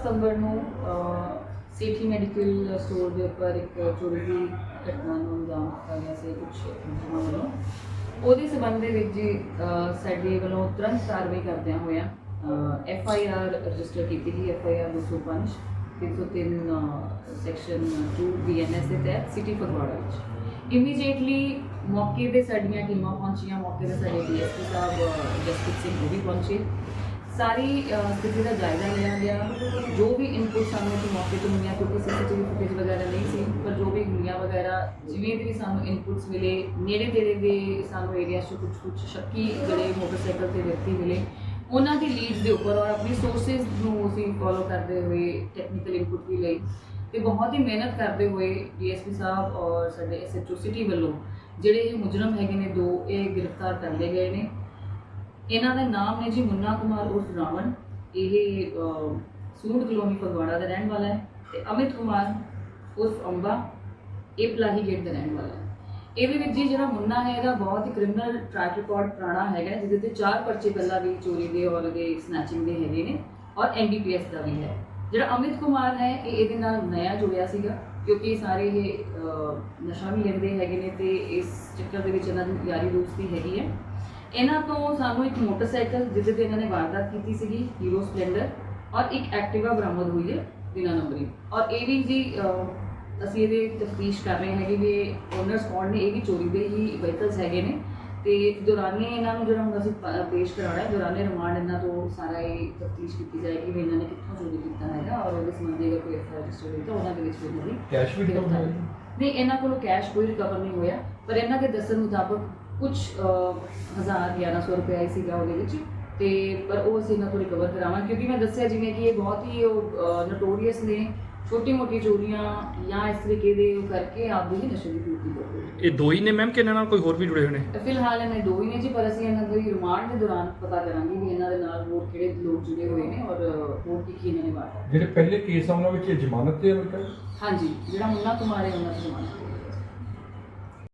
ਸਤੰਬਰ ਨੂੰ ਅਹ, Sethi medical store ਦੇ ਉੱਪਰ ਇੱਕ ਚੋਰੀ ਦੀ ਘਟਨਾ ਨੂੰ ਅੰਜਾਮ ਦਿੱਤਾ ਗਿਆ ਸੀ ਕੁਝ ਮੁਲਜ਼ਮਾਂ ਵੱਲੋਂ। ਉਹਦੇ ਸਬੰਧ ਦੇ ਵਿੱਚ ਜੀ ਸਾਡੇ ਵੱਲੋਂ ਤੁਰੰਤ ਕਾਰਵਾਈ ਕਰਦਿਆਂ ਹੋਇਆਂ ਐਫ ਆਈ ਆਰ ਰਜਿਸਟਰ ਕੀਤੀ ਗਈ F I R 205 303 section 2 BNS ਦੇ ਤਹਿਤ ਸਿਟੀ ਫਗਵਾੜਾ ਵਿੱਚ। ਇਮੀਡੀਏਟਲੀ ਮੌਕੇ ਤੇ ਸਾਡੀਆਂ ਟੀਮਾਂ ਪਹੁੰਚੀਆਂ ਮੌਕੇ ਤੇ ਸਾਡੇ ਡੀਐਸਪੀ ਸਾਹਿਬ ਜਸਪ੍ਰੀਤ ਸਿੰਘ ਉਹ ਵੀ ਪਹੁੰਚੇ। ਸਾਰੀ ਸਥਿਤੀ ਦਾ ਜਾਇਜ਼ਾ ਲਿਆ ਗਿਆ। ਜੋ ਵੀ ਇਨਪੁਟ ਸਾਨੂੰ ਇਸ ਮੌਕੇ ਤੋਂ ਮਿਲਿਆ, ਕਿਉਂਕਿ ਸੀਸੀਟੀਵੀ ਫੁਟੇਜ ਵਗੈਰਾ ਨਹੀਂ ਸੀ, ਪਰ ਜੋ ਵੀ ਗੁਲੀਆਂ ਵਗੈਰਾ, ਜਿਵੇਂ ਵੀ ਸਾਨੂੰ ਇਨਪੁਟਸ ਮਿਲੇ, ਨੇੜੇ ਤੇੜੇ ਦੇ ਸਾਨੂੰ ਏਰੀਆ 'ਚ ਕੁਝ ਕੁਝ ਸ਼ੱਕੀ ਜਿਹੜੇ ਮੋਟਰਸਾਈਕਲ ਤੇ ਵਿਅਕਤੀ ਮਿਲੇ, ਉਹਨਾਂ ਦੀ ਲੀਡਸ ਦੇ ਉੱਪਰ ਔਰ ਆਪਣੀ ਸੋਰਸਸ ਨੂੰ ਅਸੀਂ ਫੋਲੋ ਕਰਦੇ ਹੋਏ ਟੈਕਨੀਕਲ ਇਨਪੁਟ ਵੀ ਲਈ ਤੇ ਬਹੁਤ ਹੀ ਮਿਹਨਤ ਕਰਦੇ ਹੋਏ ਡੀਐਸਪੀ ਸਾਹਿਬ ਔਰ ਸਾਡੇ ਐਸਐਚਓ ਸਿਟੀ ਵੱਲੋਂ ਜਿਹੜੇ ਇਹ ਮੁਜਰਮ ਹੈਗੇ ਨੇ, ਦੋ ਇਹ ਗ੍ਰਿਫਤਾਰ ਕਰ ਲਏ ਗਏ ਨੇ। ਇਹਨਾਂ ਦੇ ਨਾਮ ਨੇ ਜੀ ਮੁੰਨਾ ਕੁਮਾਰ ਉਰਫ ਰਾਵਣ। ਇਹ ਅਹ, ਸੂਟ ਕਲੋਨੀ ਫਗਵਾੜਾ ਦਾ ਰਹਿਣ ਵਾਲਾ ਹੈ ਤੇ ਅਮਿਤ ਕੁਮਾਰ ਉਰਫ ਅੰਬਾ ਇਹ ਪਲਾਹੀ ਗੇਟ ਦਾ ਰਹਿਣ ਵਾਲਾ ਹੈ। ਇਹਦੇ ਵਿੱਚ ਜੀ ਜਿਹੜਾ ਮੁੰਨਾ ਹੈ ਇਹਦਾ ਬਹੁਤ ਹੀ ਕ੍ਰਿਮੀਨਲ ਟਰੈਕ ਰਿਕਾਰਡ ਪੁਰਾਣਾ ਹੈਗਾ ਜਿਹਦੇ ਤੇ ਚਾਰ ਪਰਚੇ ਪਹਿਲਾਂ ਵੀ ਚੋਰੀ ਦੇ ਔਰ ਦੇ ਸਨੈਚਿੰਗ ਦੇ ਹੈਗੇ ਨੇ ਔਰ ਐਨਡੀਪੀਐਸ ਦਾ ਵੀ ਹੈ। ਜਿਹੜਾ ਅਮਿਤ ਕੁਮਾਰ ਹੈ ਇਹ ਇਹਦੇ ਨਾਲ ਨਇਆ ਜੁੜਿਆ ਸੀਗਾ ਕਿਉਂਕਿ ਸਾਰੇ ਇਹ ਨਸ਼ਾ ਵੀ ਲੈਂਦੇ ਹੈਗੇ ਨੇ ਤੇ ਇਸ ਚੱਕਰ ਦੇ ਵਿੱਚ ਇਹਨਾਂ ਦੀ ਯਾਰੀ ਦੋਸਤੀ ਹੈਗੀ ਹੈ। ਇਹਨਾਂ ਤੋਂ ਸਾਨੂੰ ਇੱਕ ਮੋਟਰਸਾਈਕਲ ਜਿਹਦੇ ਤੇ ਇਹਨਾਂ ਨੇ ਵਾਰਦਾਤ ਕੀਤੀ ਸੀਗੀ ਹੀਰੋ ਸਪਲੈਂਡਰ ਔਰ ਇੱਕ ਐਕਟਿਵਾ ਬਰਾਮਦ ਹੋਈ ਹੈ ਬਿਨਾਂ ਨੰਬਰੀ। ਔਰ ਇਹ ਵੀ ਜੀ ਅਸੀਂ ਇਹਦੇ ਤਫਤੀਸ਼ ਕਰ ਰਹੇ ਹੈਗੇ ਵੀ ਓਨਰਸ ਕੌਣ ਨੇ ਇਹ ਵੀ ਚੋਰੀ ਦੇ ਹੀ ਵਹੀਕਲਸ ਹੈਗੇ ਨੇ। ਤੇ ਦੌਰਾਨੇ ਇਹਨਾਂ ਨੂੰ ਜਿਹੜਾ ਹੁਣ ਅਸੀਂ ਪ- ਪੇਸ਼ ਕਰਾਉਣਾ ਹੈ ਦੌਰਾਨੇ ਰਿਮਾਂਡ ਇਹਨਾਂ ਤੋਂ ਸਾਰਾ ਇਹ ਤਫਤੀਸ਼ ਕੀਤੀ ਜਾਏਗੀ ਵੀ ਇਹਨਾਂ ਨੇ ਕਿੱਥੋਂ ਚੋਰੀ ਕੀਤਾ ਹੈਗਾ ਔਰ ਉਹਦੇ ਸੰਬੰਧੀ ਅਗਰ ਕੋਈ ਐਫਆਈਆਰ ਰਜਿਸਟਰ ਹੋਈ ਤਾਂ ਉਹਨਾਂ ਦੇ ਵਿੱਚ ਵੀ ਦੀ ਕੈਸ਼ ਵੀ? ਨਹੀਂ ਇਹਨਾਂ ਕੋਲੋਂ ਕੈਸ਼ ਕੋਈ ਰਿਕਵਰ ਨਹੀਂ ਹੋਇਆ ਪਰ ਇਹਨਾਂ ਦੇ ਦੱਸਣ ਮੁਤਾਬਕ ਕੁਝ ਹਜ਼ਾਰ 1100 ਰੁਪਏ ਆਈ ਸੀਗਾ ਉਹਦੇ ਵਿੱਚ। ਤੇ ਪਰ ਉਹ ਅਸੀਂ ਇਹਨਾਂ ਤੋਂ ਰਿਕਵਰ ਕਰਾਵਾਂਗੇ। ਕਿਉਂਕਿ ਮੈਂ ਦੱਸਿਆ ਜਿਵੇਂ ਕਿ ਇਹ ਬਹੁਤ ਹੀ ਨੋਟੋਰੀਅਸ ਨੇ। ਛੋਟੀ ਮੋਟੀ ਚੋਰੀਆਂ ਜਾਂ ਇਸ ਤਰੀਕੇ ਦੇ ਉਹ ਕਰਕੇ ਆਪਦੀ ਹੀ ਨਸ਼ੇ ਦੀ ਪੂਰਤੀ ਕਰਦੇ ਨੇ। ਇਹ ਦੋ ਹੀ ਨੇ ਮੈਮ ਕਿ ਇਹਨਾਂ ਨਾਲ ਕੋਈ ਹੋਰ ਵੀ ਜੁੜੇ ਹੋਏ ਨੇ? ਤੇ ਫਿਲਹਾਲ ਇਹਨਾਂ ਦੋ ਹੀ ਨੇ ਜੀ ਪਰ ਅਸੀਂ ਇਹਨਾਂ ਦੇ ਰਿਮਾਂਡ ਦੇ ਦੌਰਾਨ ਪਤਾ ਕਰਾਂਗੇ ਵੀ ਇਹਨਾਂ ਦੇ ਨਾਲ ਹੋਰ ਕਿਹੜੇ ਲੋਕ ਜੁੜੇ ਹੋਏ ਨੇ ਔਰ ਹੋਰ ਕੀ ਕੀ ਇਹਨਾਂ ਨੇ ਵਾਰਤਾ ਜਿਹੜੇ ਪਹਿਲੇ ਕੇਸ ਆ ਉਹਨਾਂ ਵਿੱਚ ਇਹ ਜ਼ਮਾਨਤ ਤੇ ਹੈ ਹਾਂਜੀ ਜਿਹੜਾ ਮੁੰਨਾ ਕੁਮਾਰ ਹੈ ਉਹਨਾਂ ਦੀ ਜ਼ਮਾਨਤ